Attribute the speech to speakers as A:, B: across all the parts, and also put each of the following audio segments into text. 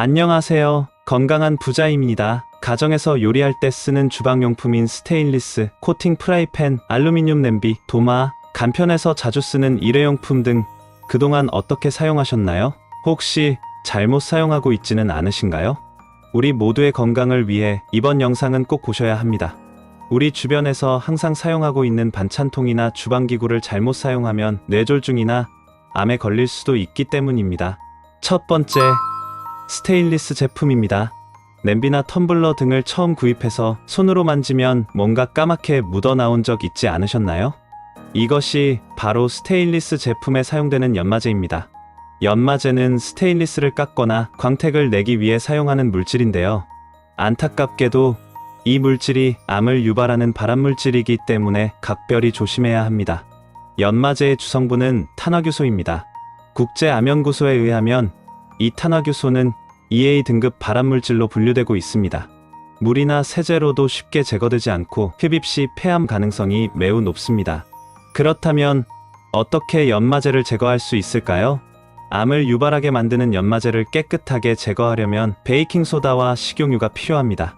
A: 안녕하세요. 건강한 부자입니다. 가정에서 요리할 때 쓰는 주방용품인 스테인리스, 코팅 프라이팬, 알루미늄 냄비, 도마, 간편해서 자주 쓰는 일회용품 등 그동안 어떻게 사용하셨나요? 혹시 잘못 사용하고 있지는 않으신가요? 우리 모두의 건강을 위해 이번 영상은 꼭 보셔야 합니다. 우리 주변에서 항상 사용하고 있는 반찬통이나 주방기구를 잘못 사용하면 뇌졸중이나 암에 걸릴 수도 있기 때문입니다. 첫 번째, 스테인리스 제품입니다. 냄비나 텀블러 등을 처음 구입해서 손으로 만지면 뭔가 까맣게 묻어 나온 적 있지 않으셨나요? 이것이 바로 스테인리스 제품에 사용되는 연마제입니다. 연마제는 스테인리스를 깎거나 광택을 내기 위해 사용하는 물질인데요. 안타깝게도 이 물질이 암을 유발하는 발암물질이기 때문에 각별히 조심해야 합니다. 연마제의 주성분은 탄화규소입니다. 국제암연구소에 의하면 이 탄화규소는 EA 등급 발암물질로 분류되고 있습니다. 물이나 세제로도 쉽게 제거되지 않고 흡입 시 폐암 가능성이 매우 높습니다. 그렇다면 어떻게 연마제를 제거할 수 있을까요? 암을 유발하게 만드는 연마제를 깨끗하게 제거하려면 베이킹소다와 식용유가 필요합니다.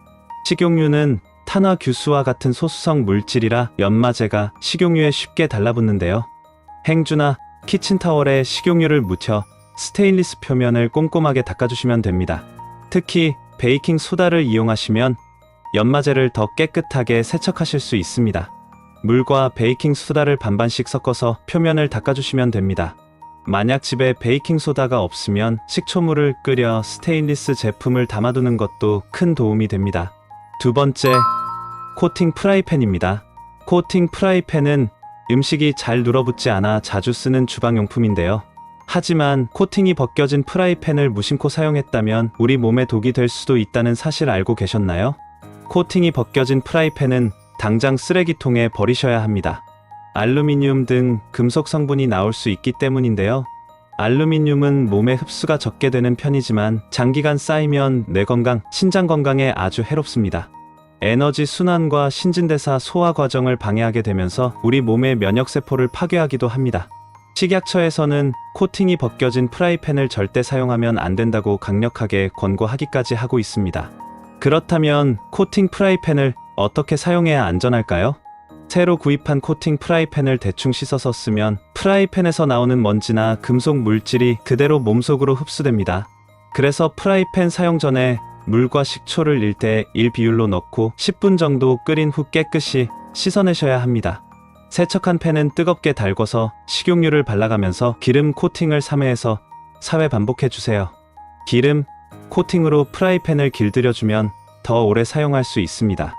A: 식용유는 탄화규수와 같은 소수성 물질이라 연마제가 식용유에 쉽게 달라붙는데요. 행주나 키친타월에 식용유를 묻혀 스테인리스 표면을 꼼꼼하게 닦아주시면 됩니다. 특히 베이킹 소다를 이용하시면 연마제를 더 깨끗하게 세척하실 수 있습니다. 물과 베이킹 소다를 반반씩 섞어서 표면을 닦아주시면 됩니다. 만약 집에 베이킹 소다가 없으면 식초물을 끓여 스테인리스 제품을 담아두는 것도 큰 도움이 됩니다. 두 번째, 코팅 프라이팬입니다. 코팅 프라이팬은 음식이 잘 눌어붙지 않아 자주 쓰는 주방용품인데요. 하지만 코팅이 벗겨진 프라이팬을 무심코 사용했다면 우리 몸에 독이 될 수도 있다는 사실 알고 계셨나요? 코팅이 벗겨진 프라이팬은 당장 쓰레기통에 버리셔야 합니다. 알루미늄 등 금속 성분이 나올 수 있기 때문인데요. 알루미늄은 몸에 흡수가 적게 되는 편이지만 장기간 쌓이면 뇌 건강, 신장 건강에 아주 해롭습니다. 에너지 순환과 신진대사 소화 과정을 방해하게 되면서 우리 몸의 면역세포를 파괴하기도 합니다. 식약처에서는 코팅이 벗겨진 프라이팬을 절대 사용하면 안 된다고 강력하게 권고하기까지 하고 있습니다. 그렇다면 코팅 프라이팬을 어떻게 사용해야 안전할까요? 새로 구입한 코팅 프라이팬을 대충 씻어서 쓰면 프라이팬에서 나오는 먼지나 금속 물질이 그대로 몸속으로 흡수됩니다. 그래서 프라이팬 사용 전에 물과 식초를 1대 1 비율로 넣고 10분 정도 끓인 후 깨끗이 씻어내셔야 합니다. 세척한 팬은 뜨겁게 달궈서 식용유를 발라가면서 기름 코팅을 3회에서 4회 반복해 주세요. 기름 코팅으로 프라이팬을 길들여주면 더 오래 사용할 수 있습니다.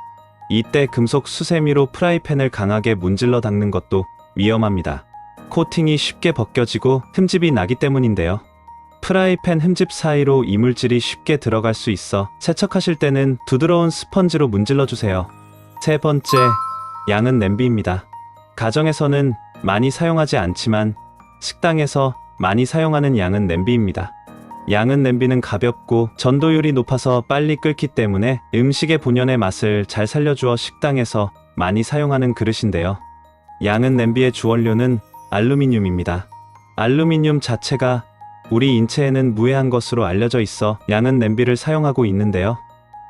A: 이때 금속 수세미로 프라이팬을 강하게 문질러 닦는 것도 위험합니다. 코팅이 쉽게 벗겨지고 흠집이 나기 때문인데요. 프라이팬 흠집 사이로 이물질이 쉽게 들어갈 수 있어 세척하실 때는 부드러운 스펀지로 문질러 주세요. 세 번째, 양은 냄비입니다. 가정에서는 많이 사용하지 않지만 식당에서 많이 사용하는 양은 냄비입니다. 양은 냄비는 가볍고 전도율이 높아서 빨리 끓기 때문에 음식의 본연의 맛을 잘 살려주어 식당에서 많이 사용하는 그릇인데요. 양은 냄비의 주원료는 알루미늄입니다. 알루미늄 자체가 우리 인체에는 무해한 것으로 알려져 있어 양은 냄비를 사용하고 있는데요.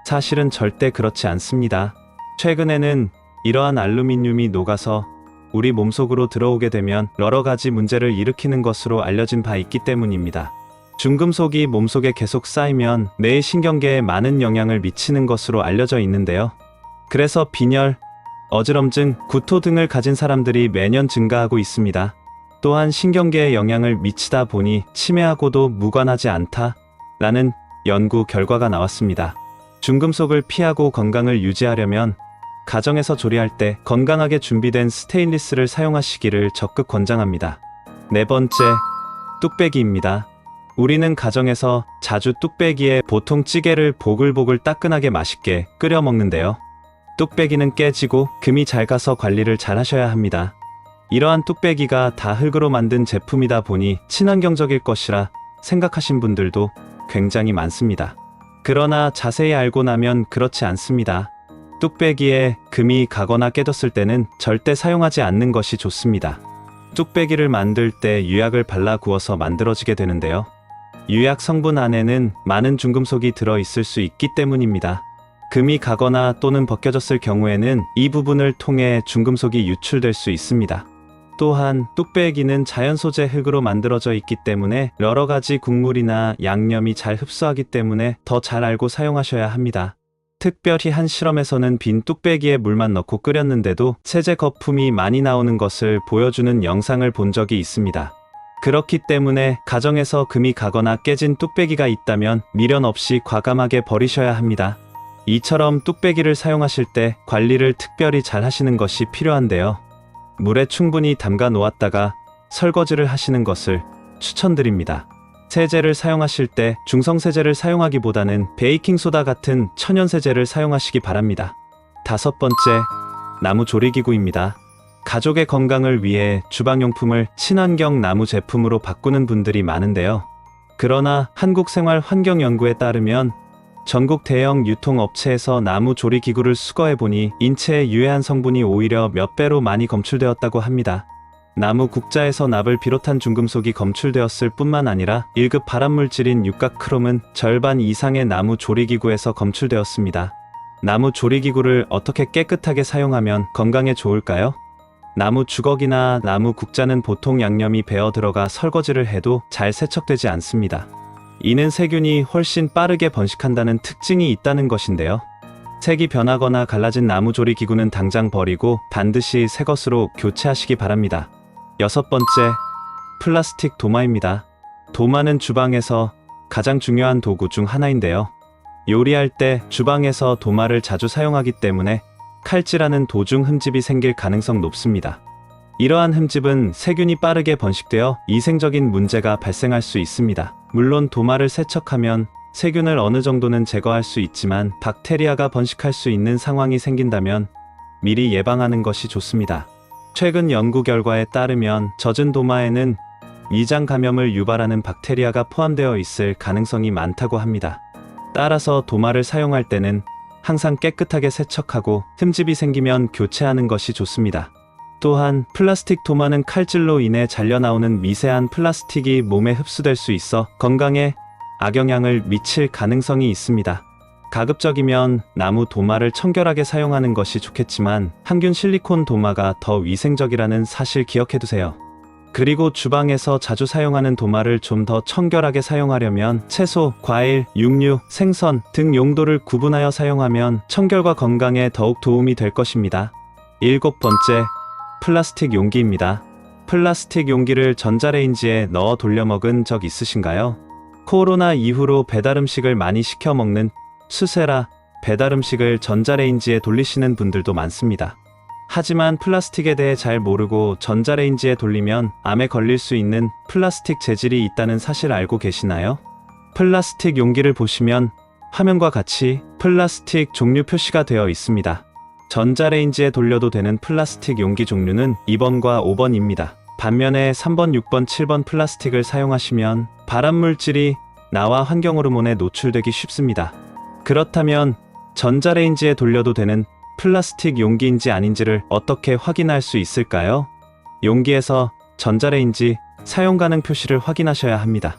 A: 사실은 절대 그렇지 않습니다. 최근에는 이러한 알루미늄이 녹아서 우리 몸속으로 들어오게 되면 여러 가지 문제를 일으키는 것으로 알려진 바 있기 때문입니다. 중금속이 몸속에 계속 쌓이면 뇌의 신경계에 많은 영향을 미치는 것으로 알려져 있는데요. 그래서 빈혈, 어지럼증, 구토 등을 가진 사람들이 매년 증가하고 있습니다. 또한 신경계에 영향을 미치다 보니 치매하고도 무관하지 않다라는 연구 결과가 나왔습니다. 중금속을 피하고 건강을 유지하려면 가정에서 조리할 때 건강하게 준비된 스테인리스를 사용하시기를 적극 권장합니다. 네 번째, 뚝배기입니다. 우리는 가정에서 자주 뚝배기에 보통 찌개를 보글보글 따끈하게 맛있게 끓여 먹는데요. 뚝배기는 깨지고 금이 잘 가서 관리를 잘 하셔야 합니다. 이러한 뚝배기가 다 흙으로 만든 제품이다 보니 친환경적일 것이라 생각하신 분들도 굉장히 많습니다. 그러나 자세히 알고 나면 그렇지 않습니다. 뚝배기에 금이 가거나 깨졌을 때는 절대 사용하지 않는 것이 좋습니다. 뚝배기를 만들 때 유약을 발라 구워서 만들어지게 되는데요. 유약 성분 안에는 많은 중금속이 들어 있을 수 있기 때문입니다. 금이 가거나 또는 벗겨졌을 경우에는 이 부분을 통해 중금속이 유출될 수 있습니다. 또한 뚝배기는 자연 소재 흙으로 만들어져 있기 때문에 여러 가지 국물이나 양념이 잘 흡수하기 때문에 더 잘 알고 사용하셔야 합니다. 특별히 한 실험에서는 빈 뚝배기에 물만 넣고 끓였는데도 세제 거품이 많이 나오는 것을 보여주는 영상을 본 적이 있습니다. 그렇기 때문에 가정에서 금이 가거나 깨진 뚝배기가 있다면 미련 없이 과감하게 버리셔야 합니다. 이처럼 뚝배기를 사용하실 때 관리를 특별히 잘 하시는 것이 필요한데요. 물에 충분히 담가 놓았다가 설거지를 하시는 것을 추천드립니다. 세제를 사용하실 때 중성세제를 사용하기보다는 베이킹소다 같은 천연세제를 사용하시기 바랍니다. 다섯 번째, 나무 조리기구입니다. 가족의 건강을 위해 주방용품을 친환경 나무 제품으로 바꾸는 분들이 많은데요. 그러나 한국생활환경연구에 따르면 전국 대형 유통업체에서 나무 조리 기구를 수거해보니 인체에 유해한 성분이 오히려 몇 배로 많이 검출되었다고 합니다. 나무 국자에서 납을 비롯한 중금속이 검출되었을 뿐만 아니라 1급 발암물질인 육각 크롬은 절반 이상의 나무 조리기구에서 검출되었습니다. 나무 조리기구를 어떻게 깨끗하게 사용하면 건강에 좋을까요? 나무 주걱이나 나무 국자는 보통 양념이 배어 들어가 설거지를 해도 잘 세척되지 않습니다. 이는 세균이 훨씬 빠르게 번식한다는 특징이 있다는 것인데요. 색이 변하거나 갈라진 나무 조리 기구는 당장 버리고 반드시 새 것으로 교체하시기 바랍니다. 여섯 번째, 플라스틱 도마입니다. 도마는 주방에서 가장 중요한 도구 중 하나인데요. 요리할 때 주방에서 도마를 자주 사용하기 때문에 칼질하는 도중 흠집이 생길 가능성 높습니다. 이러한 흠집은 세균이 빠르게 번식되어 이생적인 문제가 발생할 수 있습니다. 물론 도마를 세척하면 세균을 어느 정도는 제거할 수 있지만 박테리아가 번식할 수 있는 상황이 생긴다면 미리 예방하는 것이 좋습니다. 최근 연구 결과에 따르면 젖은 도마에는 위장 감염을 유발하는 박테리아가 포함되어 있을 가능성이 많다고 합니다. 따라서 도마를 사용할 때는 항상 깨끗하게 세척하고 흠집이 생기면 교체하는 것이 좋습니다. 또한 플라스틱 도마는 칼질로 인해 잘려 나오는 미세한 플라스틱이 몸에 흡수될 수 있어 건강에 악영향을 미칠 가능성이 있습니다. 가급적이면 나무 도마를 청결하게 사용하는 것이 좋겠지만 항균 실리콘 도마가 더 위생적이라는 사실 기억해두세요. 그리고 주방에서 자주 사용하는 도마를 좀 더 청결하게 사용하려면 채소, 과일, 육류, 생선 등 용도를 구분하여 사용하면 청결과 건강에 더욱 도움이 될 것입니다. 일곱 번째, 플라스틱 용기입니다. 플라스틱 용기를 전자레인지에 넣어 돌려 먹은 적 있으신가요? 코로나 이후로 배달 음식을 많이 시켜 먹는 수세라 배달 음식을 전자레인지에 돌리시는 분들도 많습니다. 하지만 플라스틱에 대해 잘 모르고 전자레인지에 돌리면 암에 걸릴 수 있는 플라스틱 재질이 있다는 사실 알고 계시나요? 플라스틱 용기를 보시면 화면과 같이 플라스틱 종류 표시가 되어 있습니다. 전자레인지에 돌려도 되는 플라스틱 용기 종류는 2번과 5번입니다. 반면에 3번, 6번, 7번 플라스틱을 사용하시면 발암물질이 나와 환경 호르몬에 노출되기 쉽습니다. 그렇다면 전자레인지에 돌려도 되는 플라스틱 용기인지 아닌지를 어떻게 확인할 수 있을까요? 용기에서 전자레인지 사용 가능 표시를 확인하셔야 합니다.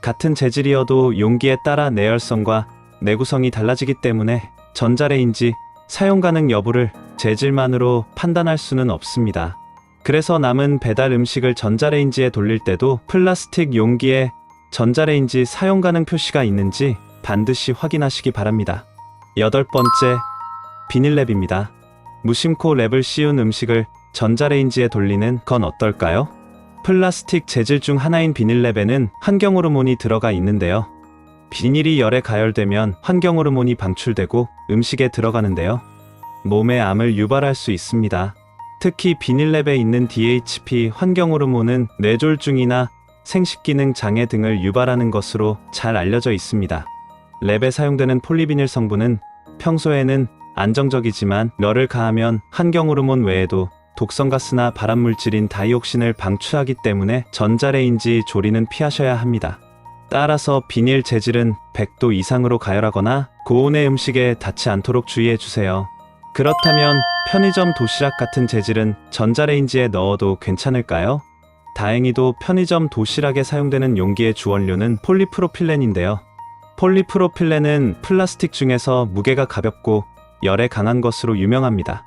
A: 같은 재질이어도 용기에 따라 내열성과 내구성이 달라지기 때문에 전자레인지 사용 가능 여부를 재질만으로 판단할 수는 없습니다. 그래서 남은 배달 음식을 전자레인지에 돌릴 때도 플라스틱 용기에 전자레인지 사용 가능 표시가 있는지 반드시 확인하시기 바랍니다. 여덟 번째, 비닐랩입니다. 무심코 랩을 씌운 음식을 전자레인지에 돌리는 건 어떨까요? 플라스틱 재질 중 하나인 비닐랩에는 환경 호르몬이 들어가 있는데요. 비닐이 열에 가열되면 환경 호르몬이 방출되고 음식에 들어가는데요. 몸에 암을 유발할 수 있습니다. 특히 비닐랩에 있는 DHP 환경 호르몬은 뇌졸중이나 생식기능 장애 등을 유발하는 것으로 잘 알려져 있습니다. 랩에 사용되는 폴리비닐 성분은 평소에는 안정적이지만 럴을 가하면 환경 호르몬 외에도 독성 가스나 발암물질인 다이옥신을 방출하기 때문에 전자레인지 조리는 피하셔야 합니다. 따라서 비닐 재질은 100도 이상으로 가열하거나 고온의 음식에 닿지 않도록 주의해 주세요. 그렇다면 편의점 도시락 같은 재질은 전자레인지에 넣어도 괜찮을까요? 다행히도 편의점 도시락에 사용되는 용기의 주원료는 폴리프로필렌인데요. 폴리프로필렌은 플라스틱 중에서 무게가 가볍고 열에 강한 것으로 유명합니다.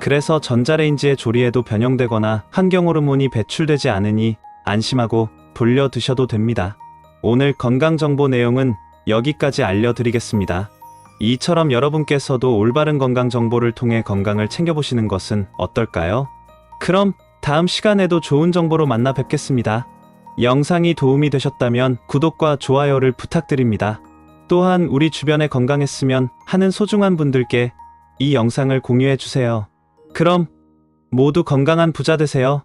A: 그래서 전자레인지에 조리해도 변형되거나 환경 호르몬이 배출되지 않으니 안심하고 돌려 드셔도 됩니다. 오늘 건강 정보 내용은 여기까지 알려드리겠습니다. 이처럼 여러분께서도 올바른 건강 정보를 통해 건강을 챙겨보시는 것은 어떨까요? 그럼 다음 시간에도 좋은 정보로 만나 뵙겠습니다. 영상이 도움이 되셨다면 구독과 좋아요를 부탁드립니다. 또한 우리 주변에 건강했으면 하는 소중한 분들께 이 영상을 공유해 주세요. 그럼 모두 건강한 부자 되세요.